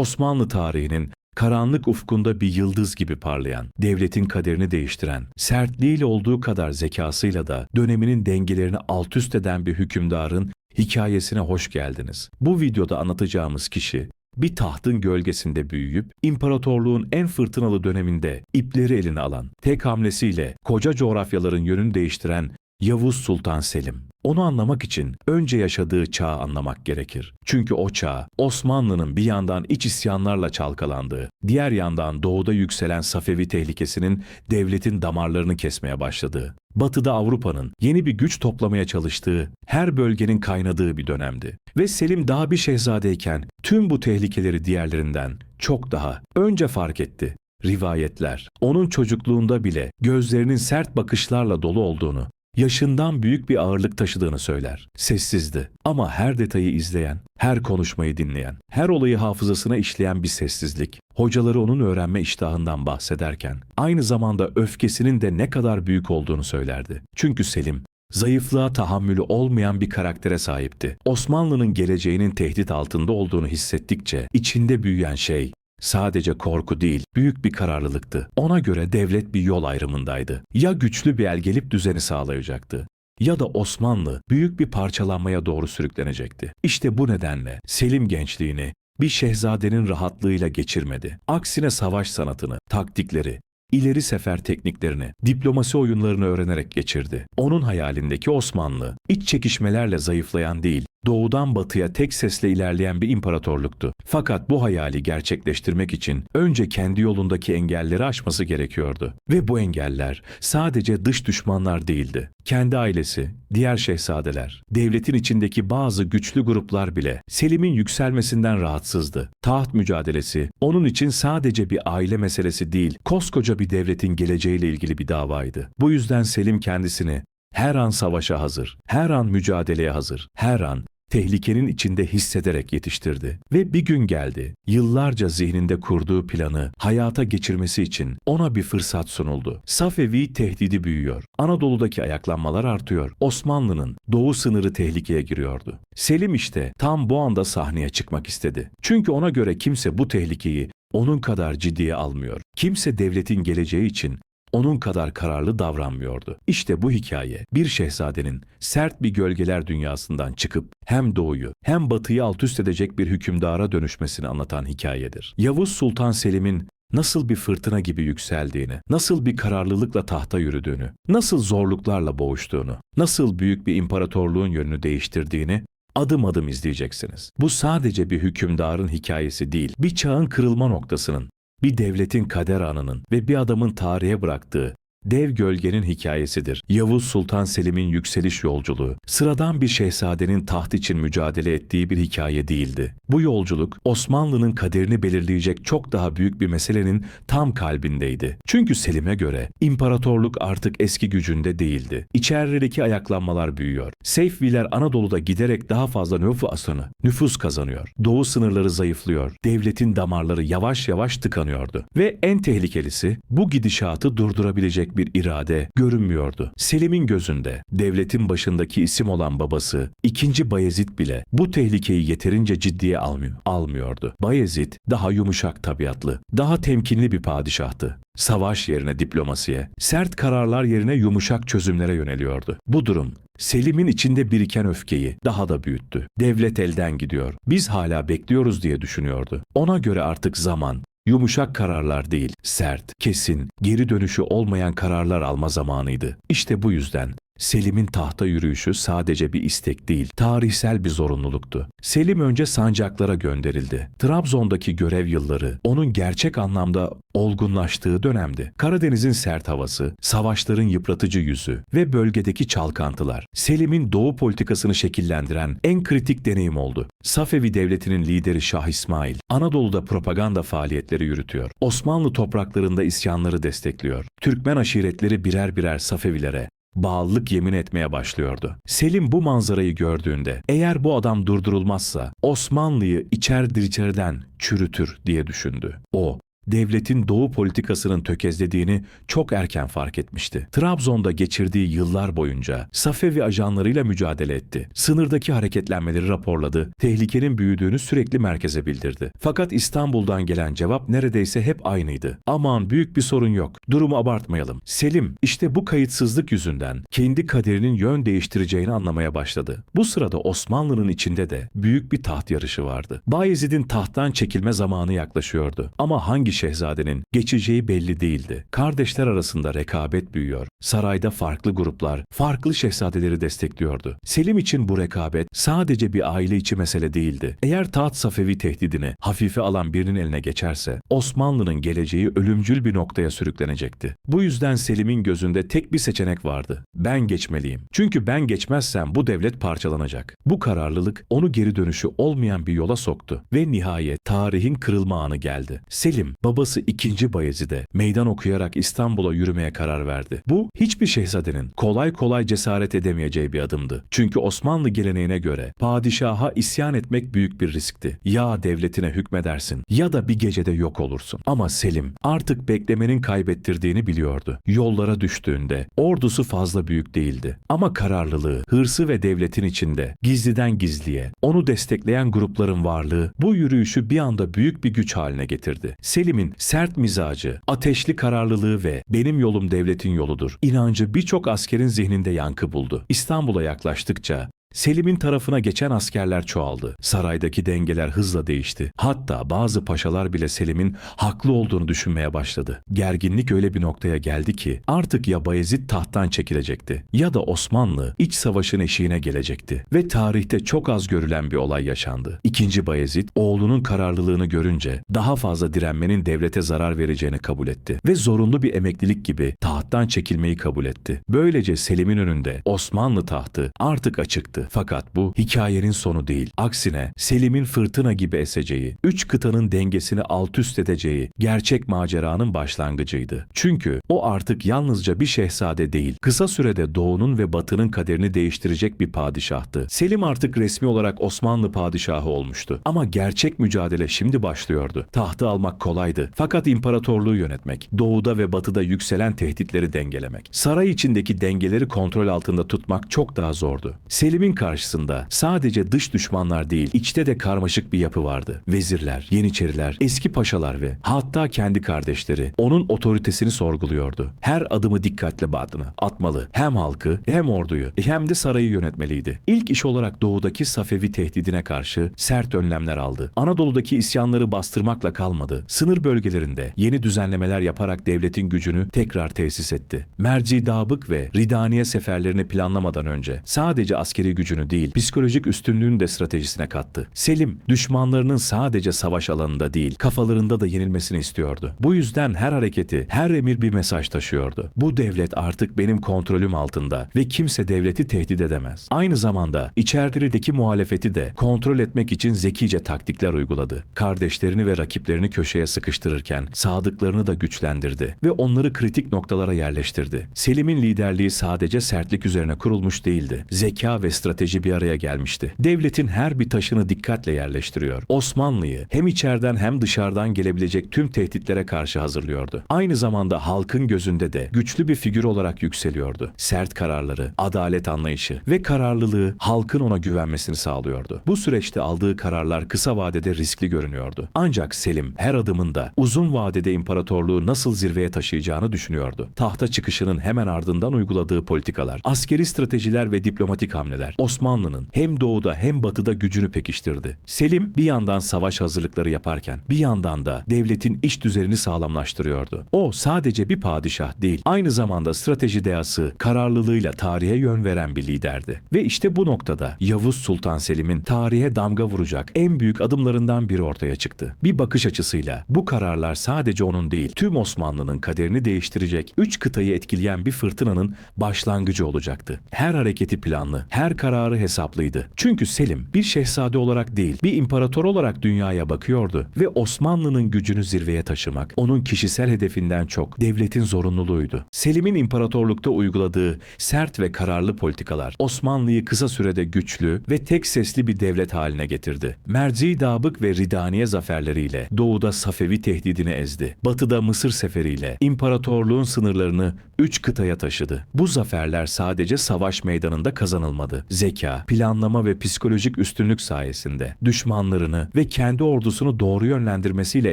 Osmanlı tarihinin karanlık ufkunda bir yıldız gibi parlayan, devletin kaderini değiştiren, sertliğiyle olduğu kadar zekasıyla da döneminin dengelerini alt üst eden bir hükümdarın hikayesine hoş geldiniz. Bu videoda anlatacağımız kişi bir tahtın gölgesinde büyüyüp imparatorluğun en fırtınalı döneminde ipleri eline alan, tek hamlesiyle koca coğrafyaların yönünü değiştiren Yavuz Sultan Selim. Onu anlamak için önce yaşadığı çağı anlamak gerekir. Çünkü o çağ Osmanlı'nın bir yandan iç isyanlarla çalkalandığı, diğer yandan doğuda yükselen Safevi tehlikesinin devletin damarlarını kesmeye başladığı, batıda Avrupa'nın yeni bir güç toplamaya çalıştığı, her bölgenin kaynadığı bir dönemdi. Ve Selim daha bir şehzadeyken tüm bu tehlikeleri diğerlerinden çok daha önce fark etti. Rivayetler, onun çocukluğunda bile gözlerinin sert bakışlarla dolu olduğunu, yaşından büyük bir ağırlık taşıdığını söyler. Sessizdi ama her detayı izleyen, her konuşmayı dinleyen, her olayı hafızasına işleyen bir sessizlik. Hocaları onun öğrenme iştahından bahsederken aynı zamanda öfkesinin de ne kadar büyük olduğunu söylerdi. Çünkü Selim zayıflığa tahammülü olmayan bir karaktere sahipti. Osmanlı'nın geleceğinin tehdit altında olduğunu hissettikçe içinde büyüyen şey Sadece korku değil, büyük bir kararlılıktı. Ona göre devlet bir yol ayrımındaydı. Ya güçlü bir el gelip düzeni sağlayacaktı ya da Osmanlı büyük bir parçalanmaya doğru sürüklenecekti. İşte bu nedenle Selim gençliğini bir şehzadenin rahatlığıyla geçirmedi. Aksine savaş sanatını, taktikleri, ileri sefer tekniklerini, diplomasi oyunlarını öğrenerek geçirdi. Onun hayalindeki Osmanlı, iç çekişmelerle zayıflayan değil, doğudan batıya tek sesle ilerleyen bir imparatorluktu. Fakat bu hayali gerçekleştirmek için önce kendi yolundaki engelleri aşması gerekiyordu. Ve bu engeller sadece dış düşmanlar değildi. Kendi ailesi, diğer şehzadeler, devletin içindeki bazı güçlü gruplar bile Selim'in yükselmesinden rahatsızdı. Taht mücadelesi onun için sadece bir aile meselesi değil, koskoca bir devletin geleceğiyle ilgili bir davaydı. Bu yüzden Selim kendisini her an savaşa hazır, her an mücadeleye hazır, her an tehlikenin içinde hissederek yetiştirdi. Ve bir gün geldi. Yıllarca zihninde kurduğu planı hayata geçirmesi için ona bir fırsat sunuldu. Safevi tehdidi büyüyor. Anadolu'daki ayaklanmalar artıyor. Osmanlı'nın doğu sınırı tehlikeye giriyordu. Selim işte tam bu anda sahneye çıkmak istedi. Çünkü ona göre kimse bu tehlikeyi onun kadar ciddiye almıyor. Kimse devletin geleceği için onun kadar kararlı davranmıyordu. İşte bu hikaye bir şehzadenin sert bir gölgeler dünyasından çıkıp hem doğuyu hem batıyı alt üst edecek bir hükümdara dönüşmesini anlatan hikayedir. Yavuz Sultan Selim'in nasıl bir fırtına gibi yükseldiğini, nasıl bir kararlılıkla tahta yürüdüğünü, nasıl zorluklarla boğuştuğunu, nasıl büyük bir imparatorluğun yönünü değiştirdiğini adım adım izleyeceksiniz. Bu sadece bir hükümdarın hikayesi değil, bir çağın kırılma noktasının, bir devletin kader anının ve bir adamın tarihe bıraktığı dev gölgenin hikayesidir. Yavuz Sultan Selim'in yükseliş yolculuğu, sıradan bir şehzadenin taht için mücadele ettiği bir hikaye değildi. Bu yolculuk Osmanlı'nın kaderini belirleyecek çok daha büyük bir meselenin tam kalbindeydi. Çünkü Selim'e göre imparatorluk artık eski gücünde değildi. İçerideki ayaklanmalar büyüyor. Seyfiler Anadolu'da giderek daha fazla nüfus asanı, nüfus kazanıyor. Doğu sınırları zayıflıyor. Devletin damarları yavaş yavaş tıkanıyordu. Ve en tehlikelisi bu gidişatı durdurabilecek bir irade görünmüyordu. Selim'in gözünde devletin başındaki isim olan babası 2. Bayezid bile bu tehlikeyi yeterince ciddiye almıyor, almıyordu. Bayezid daha yumuşak tabiatlı, daha temkinli bir padişahtı. Savaş yerine diplomasiye, sert kararlar yerine yumuşak çözümlere yöneliyordu. Bu durum Selim'in içinde biriken öfkeyi daha da büyüttü. Devlet elden gidiyor. Biz hala bekliyoruz diye düşünüyordu. Ona göre artık zaman, Yumuşak kararlar değil, sert, kesin, geri dönüşü olmayan kararlar alma zamanıydı. İşte bu yüzden Selim'in tahta yürüyüşü sadece bir istek değil, tarihsel bir zorunluluktu. Selim önce sancaklara gönderildi. Trabzon'daki görev yılları onun gerçek anlamda olgunlaştığı dönemdi. Karadeniz'in sert havası, savaşların yıpratıcı yüzü ve bölgedeki çalkantılar Selim'in doğu politikasını şekillendiren en kritik deneyim oldu. Safevi devletinin lideri Şah İsmail, Anadolu'da propaganda faaliyetleri yürütüyor. Osmanlı topraklarında isyanları destekliyor. Türkmen aşiretleri birer birer Safevilere, bağlılık yemin etmeye başlıyordu. Selim bu manzarayı gördüğünde eğer bu adam durdurulmazsa Osmanlı'yı içerdir içeriden çürütür diye düşündü. O devletin doğu politikasının tökezlediğini çok erken fark etmişti. Trabzon'da geçirdiği yıllar boyunca Safevi ajanlarıyla mücadele etti. Sınırdaki hareketlenmeleri raporladı, tehlikenin büyüdüğünü sürekli merkeze bildirdi. Fakat İstanbul'dan gelen cevap neredeyse hep aynıydı. Aman büyük bir sorun yok, durumu abartmayalım. Selim işte bu kayıtsızlık yüzünden kendi kaderinin yön değiştireceğini anlamaya başladı. Bu sırada Osmanlı'nın içinde de büyük bir taht yarışı vardı. Bayezid'in tahttan çekilme zamanı yaklaşıyordu. Ama hangi şehzadenin geçeceği belli değildi. Kardeşler arasında rekabet büyüyor. Sarayda farklı gruplar, farklı şehzadeleri destekliyordu. Selim için bu rekabet sadece bir aile içi mesele değildi. Eğer taht Safevi tehdidini hafife alan birinin eline geçerse, Osmanlı'nın geleceği ölümcül bir noktaya sürüklenecekti. Bu yüzden Selim'in gözünde tek bir seçenek vardı. Ben geçmeliyim. Çünkü ben geçmezsem bu devlet parçalanacak. Bu kararlılık onu geri dönüşü olmayan bir yola soktu ve nihayet tarihin kırılma anı geldi. Selim, babası 2. Bayezid'e meydan okuyarak İstanbul'a yürümeye karar verdi. Bu hiçbir şehzadenin kolay kolay cesaret edemeyeceği bir adımdı. Çünkü Osmanlı geleneğine göre padişaha isyan etmek büyük bir riskti. Ya devletine hükmedersin ya da bir gecede yok olursun. Ama Selim artık beklemenin kaybettirdiğini biliyordu. Yollara düştüğünde ordusu fazla büyük değildi. Ama kararlılığı, hırsı ve devletin içinde gizliden gizliye onu destekleyen grupların varlığı bu yürüyüşü bir anda büyük bir güç haline getirdi. Selim'in sert mizacı, ateşli kararlılığı ve benim yolum devletin yoludur inancı birçok askerin zihninde yankı buldu. İstanbul'a yaklaştıkça Selim'in tarafına geçen askerler çoğaldı. Saraydaki dengeler hızla değişti. Hatta bazı paşalar bile Selim'in haklı olduğunu düşünmeye başladı. Gerginlik öyle bir noktaya geldi ki artık ya Bayezid tahttan çekilecekti ya da Osmanlı iç savaşın eşiğine gelecekti. Ve tarihte çok az görülen bir olay yaşandı. İkinci Bayezid oğlunun kararlılığını görünce daha fazla direnmenin devlete zarar vereceğini kabul etti. Ve zorunlu bir emeklilik gibi tahttan çekilmeyi kabul etti. Böylece Selim'in önünde Osmanlı tahtı artık açıktı. Fakat bu hikayenin sonu değil. Aksine Selim'in fırtına gibi eseceği, üç kıtanın dengesini alt üst edeceği gerçek maceranın başlangıcıydı. Çünkü o artık yalnızca bir şehzade değil, kısa sürede doğunun ve batının kaderini değiştirecek bir padişahtı. Selim artık resmi olarak Osmanlı padişahı olmuştu. Ama gerçek mücadele şimdi başlıyordu. Tahtı almak kolaydı. Fakat imparatorluğu yönetmek, doğuda ve batıda yükselen tehditleri dengelemek, saray içindeki dengeleri kontrol altında tutmak çok daha zordu. Selim'in karşısında sadece dış düşmanlar değil, içte de karmaşık bir yapı vardı. Vezirler, yeniçeriler, eski paşalar ve hatta kendi kardeşleri onun otoritesini sorguluyordu. Her adımı dikkatle badını atmalı. Hem halkı hem orduyu hem de sarayı yönetmeliydi. İlk iş olarak doğudaki Safevi tehdidine karşı sert önlemler aldı. Anadolu'daki isyanları bastırmakla kalmadı. Sınır bölgelerinde yeni düzenlemeler yaparak devletin gücünü tekrar tesis etti. Merci Dabık ve Ridaniye seferlerini planlamadan önce sadece askeri gücünü değil, psikolojik üstünlüğünü de stratejisine kattı. Selim, düşmanlarının sadece savaş alanında değil, kafalarında da yenilmesini istiyordu. Bu yüzden her hareketi, her emir bir mesaj taşıyordu. Bu devlet artık benim kontrolüm altında ve kimse devleti tehdit edemez. Aynı zamanda içerideki muhalefeti de kontrol etmek için zekice taktikler uyguladı. Kardeşlerini ve rakiplerini köşeye sıkıştırırken sadıklarını da güçlendirdi ve onları kritik noktalara yerleştirdi. Selim'in liderliği sadece sertlik üzerine kurulmuş değildi. Zeka ve strateji bir araya gelmişti. Devletin her bir taşını dikkatle yerleştiriyor. Osmanlı'yı hem içeriden hem dışarıdan gelebilecek tüm tehditlere karşı hazırlıyordu. Aynı zamanda halkın gözünde de güçlü bir figür olarak yükseliyordu. Sert kararları, adalet anlayışı ve kararlılığı halkın ona güvenmesini sağlıyordu. Bu süreçte aldığı kararlar kısa vadede riskli görünüyordu. Ancak Selim her adımında uzun vadede imparatorluğu nasıl zirveye taşıyacağını düşünüyordu. Tahta çıkışının hemen ardından uyguladığı politikalar, askeri stratejiler ve diplomatik hamleler Osmanlı'nın hem doğuda hem batıda gücünü pekiştirdi. Selim bir yandan savaş hazırlıkları yaparken bir yandan da devletin iç düzenini sağlamlaştırıyordu. O sadece bir padişah değil, aynı zamanda strateji dehası, kararlılığıyla tarihe yön veren bir liderdi. Ve işte bu noktada Yavuz Sultan Selim'in tarihe damga vuracak en büyük adımlarından biri ortaya çıktı. Bir bakış açısıyla bu kararlar sadece onun değil, tüm Osmanlı'nın kaderini değiştirecek, üç kıtayı etkileyen bir fırtınanın başlangıcı olacaktı. Her hareketi planlı, her karar kararı hesaplıydı. Çünkü Selim bir şehzade olarak değil, bir imparator olarak dünyaya bakıyordu ve Osmanlı'nın gücünü zirveye taşımak onun kişisel hedefinden çok devletin zorunluluğuydu. Selim'in imparatorlukta uyguladığı sert ve kararlı politikalar Osmanlı'yı kısa sürede güçlü ve tek sesli bir devlet haline getirdi. Merci Dabık ve Ridaniye zaferleriyle doğuda Safevi tehdidini ezdi. Batıda Mısır seferiyle imparatorluğun sınırlarını üç kıtaya taşıdı. Bu zaferler sadece savaş meydanında kazanılmadı. Zeka, planlama ve psikolojik üstünlük sayesinde düşmanlarını ve kendi ordusunu doğru yönlendirmesiyle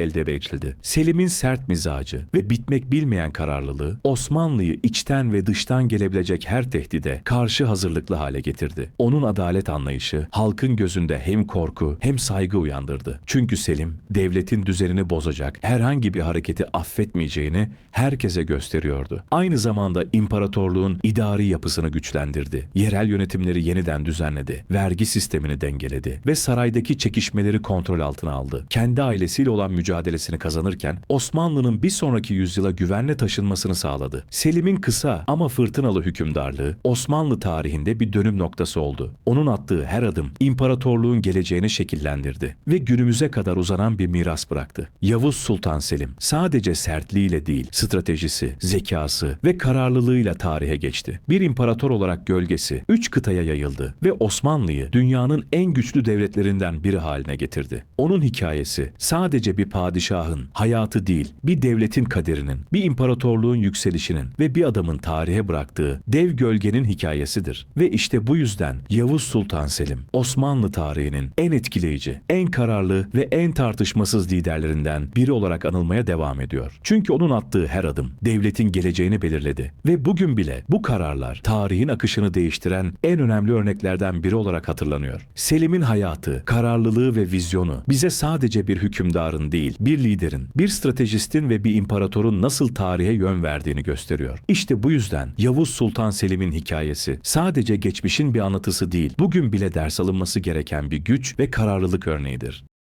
elde edildi. Selim'in sert mizacı ve bitmek bilmeyen kararlılığı Osmanlı'yı içten ve dıştan gelebilecek her tehdide karşı hazırlıklı hale getirdi. Onun adalet anlayışı halkın gözünde hem korku hem saygı uyandırdı. Çünkü Selim devletin düzenini bozacak herhangi bir hareketi affetmeyeceğini herkese gösteriyordu. Aynı zamanda imparatorluğun idari yapısını güçlendirdi. Yerel yönetimleri yeniden düzenledi. Vergi sistemini dengeledi ve saraydaki çekişmeleri kontrol altına aldı. Kendi ailesiyle olan mücadelesini kazanırken Osmanlı'nın bir sonraki yüzyıla güvenle taşınmasını sağladı. Selim'in kısa ama fırtınalı hükümdarlığı Osmanlı tarihinde bir dönüm noktası oldu. Onun attığı her adım imparatorluğun geleceğini şekillendirdi ve günümüze kadar uzanan bir miras bıraktı. Yavuz Sultan Selim sadece sertliğiyle değil, stratejisi, zekası ve kararlılığıyla tarihe geçti. Bir imparator olarak gölgesi üç kıtaya yayıldı ve Osmanlı'yı dünyanın en güçlü devletlerinden biri haline getirdi. Onun hikayesi sadece bir padişahın hayatı değil, bir devletin kaderinin, bir imparatorluğun yükselişinin ve bir adamın tarihe bıraktığı dev gölgenin hikayesidir. Ve işte bu yüzden Yavuz Sultan Selim, Osmanlı tarihinin en etkileyici, en kararlı ve en tartışmasız liderlerinden biri olarak anılmaya devam ediyor. Çünkü onun attığı her adım devletin geleceğini belirledi ve bugün bile bu kararlar tarihin akışını değiştiren en önemli örneklerden biri olarak hatırlanıyor. Selim'in hayatı, kararlılığı ve vizyonu bize sadece bir hükümdarın değil, bir liderin, bir stratejistin ve bir imparatorun nasıl tarihe yön verdiğini gösteriyor. İşte bu yüzden Yavuz Sultan Selim'in hikayesi sadece geçmişin bir anlatısı değil, bugün bile ders alınması gereken bir güç ve kararlılık örneğidir.